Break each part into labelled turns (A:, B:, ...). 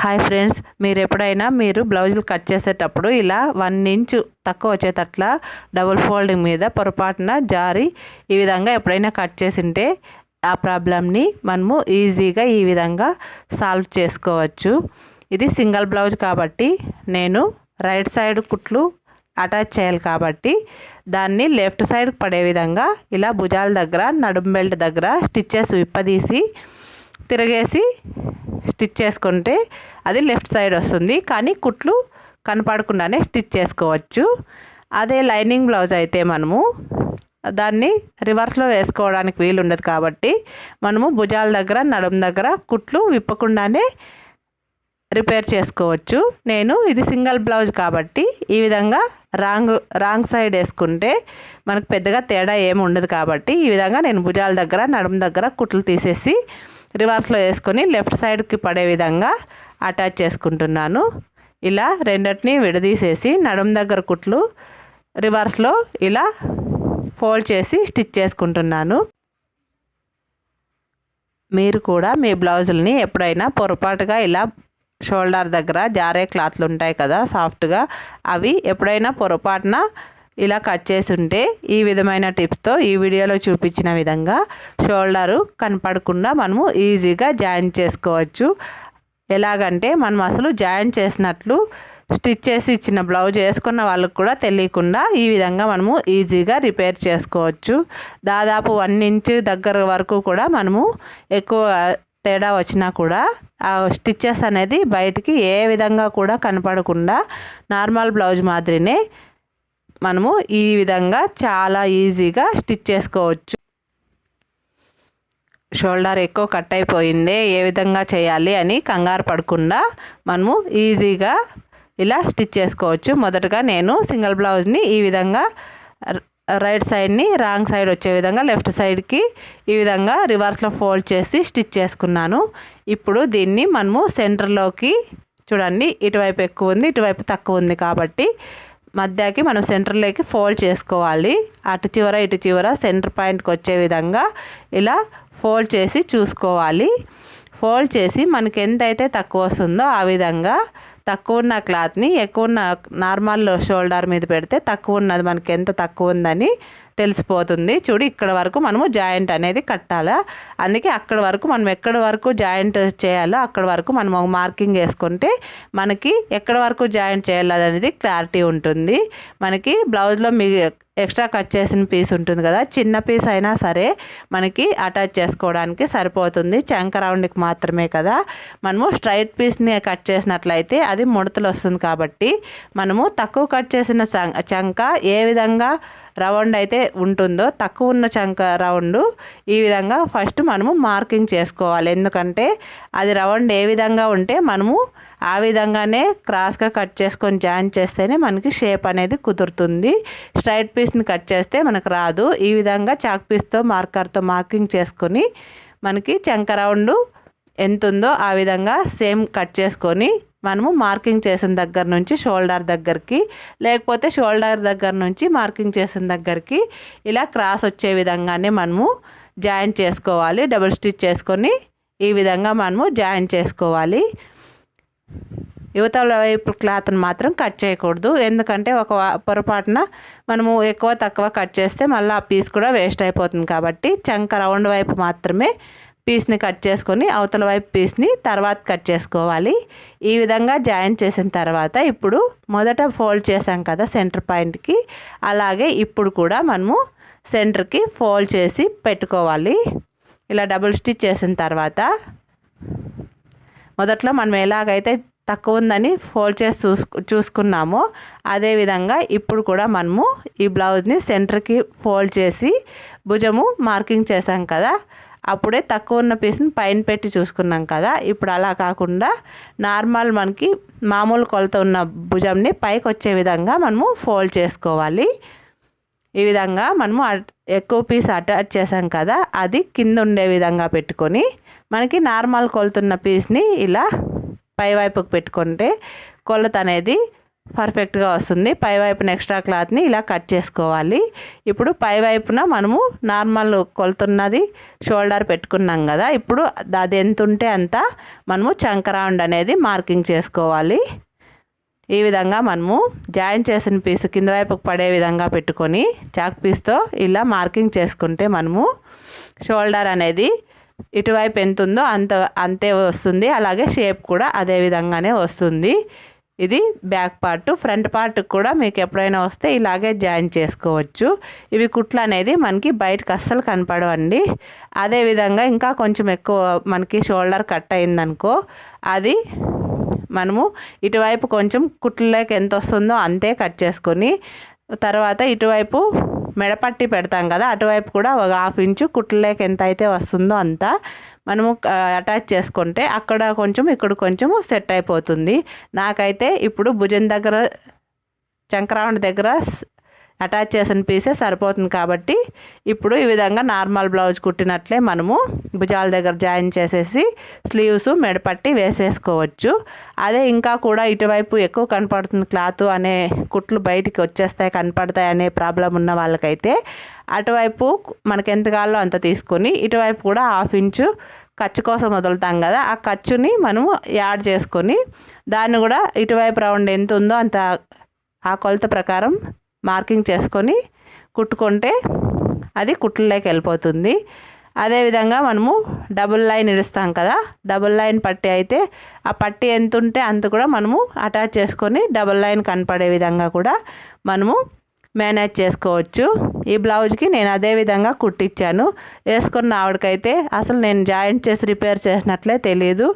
A: Hi friends మీరు ఎప్పుడైనా మీరు బ్లౌజులు కట్ చేసేటప్పుడు ఇలా వన్ ఇంచు తక్కువ వచ్చేటట్లా డబుల్ ఫోల్డింగ్ మీద పొరపాటున జారి ఈ విధంగా ఎప్పుడైనా కట్ చేసింటే ఆ ప్రాబ్లమ్ని మనము ఈజీగా ఈ విధంగా సాల్వ్ చేసుకోవచ్చు. ఇది సింగిల్ బ్లౌజ్ కాబట్టి నేను రైట్ సైడ్ కుట్లు అటాచ్ చేయాలి కాబట్టి దాన్ని లెఫ్ట్ సైడ్ పడే విధంగా ఇలా భుజాల దగ్గర నడుం బెల్ట్ దగ్గర స్టిచ్చెస్ విప్పదీసి తిరగేసి స్టిచ్ చేసుకుంటే అది లెఫ్ట్ సైడ్ వస్తుంది. కానీ కుట్లు కనపడకుండానే స్టిచ్ చేసుకోవచ్చు. అదే లైనింగ్ బ్లౌజ్ అయితే మనము దాన్ని రివర్స్లో వేసుకోవడానికి వీలు ఉండదు కాబట్టి మనము భుజాల దగ్గర నడుం దగ్గర కుట్లు విప్పకుండానే రిపేర్ చేసుకోవచ్చు. నేను ఇది సింగిల్ బ్లౌజ్ కాబట్టి ఈ విధంగా రాంగ్ రాంగ్ సైడ్ వేసుకుంటే మనకు పెద్దగా తేడా ఏమి ఉండదు కాబట్టి ఈ విధంగా నేను భుజాల దగ్గర నడుం దగ్గర కుట్లు తీసేసి రివర్స్లో వేసుకొని లెఫ్ట్ సైడ్కి పడే విధంగా అటాచ్ చేసుకుంటున్నాను. ఇలా రెండింటిని విడదీసేసి నడుం దగ్గర కుట్లు రివర్స్లో ఇలా ఫోల్డ్ చేసి స్టిచ్ చేసుకుంటున్నాను. మీరు కూడా మీ బ్లౌజుల్ని ఎప్పుడైనా పొరపాటుగా ఇలా షోల్డర్ దగ్గర జారే క్లాత్లు ఉంటాయి కదా సాఫ్ట్గా అవి ఎప్పుడైనా పొరపాటున ఇలా కట్ చేసి ఉంటే ఈ విధమైన టిప్స్తో ఈ వీడియోలో చూపించిన విధంగా షోల్డరు కనపడకుండా మనము ఈజీగా జాయిన్ చేసుకోవచ్చు. ఎలాగంటే మనం అసలు జాయిన్ చేసినట్లు స్టిచ్ చేసి ఇచ్చిన బ్లౌజ్ వేసుకున్న వాళ్ళకు కూడా తెలియకుండా ఈ విధంగా మనము ఈజీగా రిపేర్ చేసుకోవచ్చు. దాదాపు వన్ ఇంచ్ దగ్గర వరకు కూడా మనము ఎక్కువ తేడా వచ్చినా కూడా ఆ స్టిచ్చెస్ అనేది బయటికి ఏ విధంగా కూడా కనపడకుండా నార్మల్ బ్లౌజ్ మాదిరినే మనము ఈ విధంగా చాలా ఈజీగా స్టిచ్ చేసుకోవచ్చు. షోల్డర్ ఎక్కువ కట్ అయిపోయిందే ఏ విధంగా చేయాలి అని కంగారు పడకుండా మనము ఈజీగా ఇలా స్టిచ్ చేసుకోవచ్చు. మొదటగా నేను సింగిల్ బ్లౌజ్ని ఈ విధంగా రైట్ సైడ్ని రాంగ్ సైడ్ వచ్చే విధంగా లెఫ్ట్ సైడ్కి ఈ విధంగా రివర్స్లో ఫోల్డ్ చేసి స్టిచ్ చేసుకున్నాను. ఇప్పుడు దీన్ని మనము సెంటర్లోకి చూడండి ఇటువైపు ఎక్కువ ఉంది ఇటువైపు తక్కువ ఉంది కాబట్టి మధ్యకి మనం సెంటర్లోకి ఫోల్డ్ చేసుకోవాలి. అటు చివర ఇటు చివర సెంటర్ పాయింట్కి వచ్చే విధంగా ఇలా ఫోల్డ్ చేసి చూసుకోవాలి. ఫోల్డ్ చేసి మనకి ఎంతైతే తక్కువ వస్తుందో ఆ విధంగా తక్కువ ఉన్న క్లాత్ని ఎక్కువ ఉన్న నార్మల్ షోల్డర్ మీద పెడితే తక్కువ ఉన్నది మనకి ఎంత తక్కువ ఉందని తెలిసిపోతుంది. చూడు ఇక్కడ వరకు మనము జాయింట్ అనేది కట్టాలా? అందుకే అక్కడ వరకు మనం ఎక్కడ వరకు జాయింట్ చేయాలో అక్కడ వరకు మనం ఒక మార్కింగ్ వేసుకుంటే మనకి ఎక్కడ వరకు జాయింట్ చేయాలి అనేది క్లారిటీ ఉంటుంది. మనకి బ్లౌజ్లో మీ ఎక్స్ట్రా కట్ చేసిన పీస్ ఉంటుంది కదా? చిన్న పీస్ అయినా సరే మనకి అటాచ్ చేసుకోవడానికి సరిపోతుంది. చంక రౌండ్కి మాత్రమే కదా? మనము స్ట్రైట్ పీస్ని కట్ చేసినట్లయితే అది ముడతలు వస్తుంది కాబట్టి మనము తక్కువ కట్ చేసిన చంక ఏ విధంగా రౌండ్ అయితే ఉంటుందో తక్కువ ఉన్న చంక రౌండ్ ఈ విధంగా ఫస్ట్ మనము మార్కింగ్ చేసుకోవాలి. ఎందుకంటే అది రౌండ్ ఏ విధంగా ఉంటే మనము ఆ విధంగానే క్రాస్గా కట్ చేసుకొని జాయిన్ చేస్తేనే మనకి షేప్ అనేది కుదురుతుంది. స్ట్రైట్ పీస్ని కట్ చేస్తే మనకు రాదు. ఈ విధంగా చాక్ పీస్తో మార్కర్తో మార్కింగ్ చేసుకొని మనకి చంక రౌండ్ ఎంత ఉందో ఆ విధంగా సేమ్ కట్ చేసుకొని మనము మార్కింగ్ చేసిన దగ్గర నుంచి షోల్డర్ దగ్గరికి లేకపోతే షోల్డర్ దగ్గర నుంచి మార్కింగ్ చేసిన దగ్గరికి ఇలా క్రాస్ వచ్చే విధంగానే మనము జాయిన్ చేసుకోవాలి. డబుల్ స్టిచ్ చేసుకొని ఈ విధంగా మనము జాయిన్ చేసుకోవాలి. యువతల వైపు క్లాత్ని మాత్రం కట్ చేయకూడదు. ఎందుకంటే ఒక పొరపాటున మనము ఎక్కువ తక్కువ కట్ చేస్తే మళ్ళీ ఆ పీస్ కూడా వేస్ట్ అయిపోతుంది కాబట్టి చంక రౌండ్ వైపు మాత్రమే పీస్ని కట్ చేసుకొని అవతల వైపు పీస్ని తర్వాత కట్ చేసుకోవాలి. ఈ విధంగా జాయిన్ చేసిన తర్వాత ఇప్పుడు మొదట ఫోల్డ్ చేసాం కదా సెంటర్ పాయింట్కి అలాగే ఇప్పుడు కూడా మనము సెంటర్కి ఫోల్డ్ చేసి పెట్టుకోవాలి. ఇలా డబుల్ స్టిచ్ చేసిన తర్వాత మొదట్లో మనం ఎలాగైతే తక్కువ ఉందని ఫోల్డ్ చేసి చూసుకు చూసుకున్నామో అదేవిధంగా ఇప్పుడు కూడా మనము ఈ బ్లౌజ్ని సెంటర్కి ఫోల్డ్ చేసి భుజము మార్కింగ్ చేసాం కదా. అప్పుడే తక్కువ ఉన్న పీస్ని పైన పెట్టి చూసుకున్నాం కదా. ఇప్పుడు అలా కాకుండా నార్మల్ మనకి మామూలు కొలత ఉన్న భుజంని పైకి వచ్చే విధంగా మనము ఫోల్డ్ చేసుకోవాలి. ఈ విధంగా మనము ఎక్కువ పీస్ అటాచ్ చేసాం కదా అది కింద ఉండే విధంగా పెట్టుకొని మనకి నార్మల్ కొలుతున్న పీస్ని ఇలా పై వైపుకు పెట్టుకుంటే కొలత అనేది పర్ఫెక్ట్గా వస్తుంది. పై వైపున ఎక్స్ట్రా క్లాత్ని ఇలా కట్ చేసుకోవాలి. ఇప్పుడు పై వైపున మనము నార్మల్ కొలుతున్నది షోల్డర్ పెట్టుకున్నాం కదా ఇప్పుడు అది ఎంత ఉంటే అంత మనము చంక రౌండ్ అనేది మార్కింగ్ చేసుకోవాలి. ఈ విధంగా మనము జాయిన్ చేసిన పీస్ కింద వైపుకు పడే విధంగా పెట్టుకొని చాక్ పీస్తో ఇలా మార్కింగ్ చేసుకుంటే మనము షోల్డర్ అనేది ఇటువైపు ఎంత ఉందో అంత అంతే వస్తుంది. అలాగే షేప్ కూడా అదే విధంగానే వస్తుంది. ఇది బ్యాక్ పార్ట్. ఫ్రంట్ పార్ట్ కూడా మీకు ఎప్పుడైనా వస్తే ఇలాగే జాయిన్ చేసుకోవచ్చు. ఇవి కుట్లు అనేది మనకి బయటకు అస్సలు కనపడవండి. అదేవిధంగా ఇంకా కొంచెం ఎక్కువ మనకి షోల్డర్ కట్ అయిందనుకో అది మనము ఇటువైపు కొంచెం కుట్లలోకి ఎంత వస్తుందో అంతే కట్ చేసుకొని తర్వాత ఇటువైపు మెడపట్టి పెడతాం కదా అటువైపు కూడా ఒక హాఫ్ ఇంచు కుట్లలోకి ఎంత అయితే వస్తుందో అంత మనము అటాచ్ చేసుకుంటే అక్కడ కొంచెం ఇక్కడ కొంచెం సెట్ అయిపోతుంది. నాకైతే ఇప్పుడు భుజం దగ్గర చంక్రావణ దగ్గర అటాచ్ చేసిన పీసే సరిపోతుంది కాబట్టి ఇప్పుడు ఈ విధంగా నార్మల్ బ్లౌజ్ కుట్టినట్లే మనము భుజాల దగ్గర జాయిన్ చేసేసి స్లీవ్స్ మెడపట్టి వేసేసుకోవచ్చు. అదే ఇంకా కూడా ఇటువైపు ఎక్కువ కనపడుతుంది క్లాత్ అనే కుట్లు బయటికి వచ్చేస్తాయి కనపడతాయి అనే ప్రాబ్లం ఉన్న వాళ్ళకైతే అటువైపు మనకి ఎంత కావాలో అంత తీసుకొని ఇటువైపు కూడా హాఫ్ ఇంచు ఖర్చు కోసం వదులుతాం కదా ఆ ఖర్చుని మనము యాడ్ చేసుకొని దాన్ని కూడా ఇటువైపు రౌండ్ ఎంత ఉందో అంత ఆ కొలత ప్రకారం మార్కింగ్ చేసుకొని కుట్టుకుంటే అది కుట్లలోకి వెళ్ళిపోతుంది. అదేవిధంగా మనము డబుల్ లైన్ ఇడుస్తాం కదా డబుల్ లైన్ పట్టి అయితే ఆ పట్టి ఎంత ఉంటే అంత కూడా మనము అటాచ్ చేసుకొని డబుల్ లైన్ కనపడే విధంగా కూడా మనము మేనేజ్ చేసుకోవచ్చు. ఈ బ్లౌజ్కి నేను అదే విధంగా కుట్టించాను వేసుకున్న ఆవిడకైతే అసలు నేను జాయింట్ చేసి రిపేర్ చేసినట్లే తెలియదు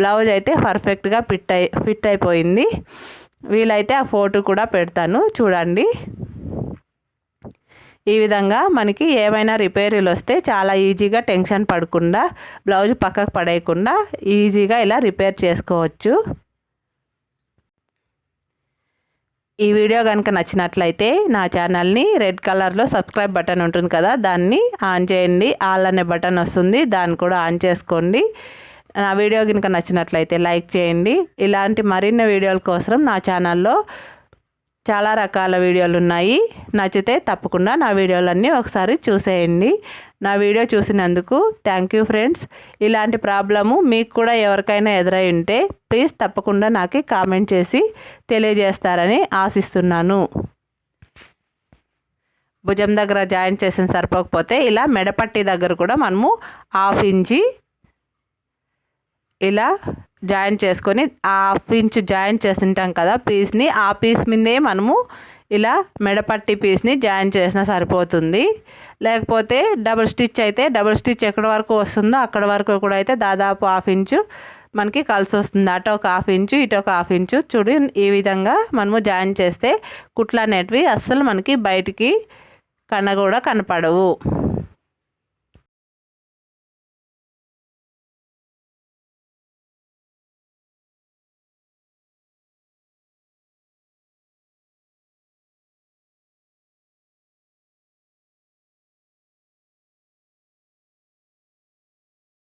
A: బ్లౌజ్ అయితే పర్ఫెక్ట్గా ఫిట్ అయి ఫిట్ అయిపోయింది. వీలైతే ఆ ఫోటో కూడా పెడతాను చూడండి. ఈ విధంగా మనకి ఏమైనా రిపేర్లు వస్తే చాలా ఈజీగా టెన్షన్ పడకుండా బ్లౌజ్ పక్కకు పడేయకుండా ఈజీగా ఇలా రిపేర్ చేసుకోవచ్చు. ఈ వీడియో కనుక నచ్చినట్లయితే నా ఛానల్ని రెడ్ కలర్లో సబ్స్క్రైబ్ బటన్ ఉంటుంది కదా దాన్ని ఆన్ చేయండి. ఆల్ అనే బటన్ వస్తుంది దాన్ని కూడా ఆన్ చేసుకోండి. నా వీడియో కనుక నచ్చినట్లయితే లైక్ చేయండి. ఇలాంటి మరిన్ని వీడియోల కోసం నా ఛానల్లో చాలా రకాల వీడియోలు ఉన్నాయి. నచ్చితే తప్పకుండా నా వీడియోలన్నీ ఒకసారి చూసేయండి. నా వీడియో చూసినందుకు థ్యాంక్ యూ ఫ్రెండ్స్. ఇలాంటి ప్రాబ్లము మీకు కూడా ఎవరికైనా ఎదురై ఉంటే ప్లీజ్ తప్పకుండా నాకు కామెంట్ చేసి తెలియజేస్తారని ఆశిస్తున్నాను. భుజం దగ్గర జాయిన్ చేసిన సరిపోకపోతే ఇలా మెడపట్టి దగ్గర కూడా మనము హాఫ్ ఇంచి ఇలా జాయిన్ చేసుకొని హాఫ్ ఇంచ్ జాయిన్ చేసింటాం కదా పీస్ని ఆ పీస్ మీదే మనము ఇలా మెడపట్టి పీస్ని జాయిన్ చేసినా సరిపోతుంది. లేకపోతే డబుల్ స్టిచ్ అయితే డబుల్ స్టిచ్ ఎక్కడి వరకు వస్తుందో అక్కడ వరకు కూడా అయితే దాదాపు హాఫ్ ఇంచు మనకి కలిసి వస్తుంది. అటు ఒక హాఫ్ ఇంచు ఇటు ఒక హాఫ్ ఇంచు. చూడు ఈ విధంగా మనము జాయిన్ చేస్తే కుట్లు అనేటివి అస్సలు మనకి బయటికి కన్న కూడా కనపడవు.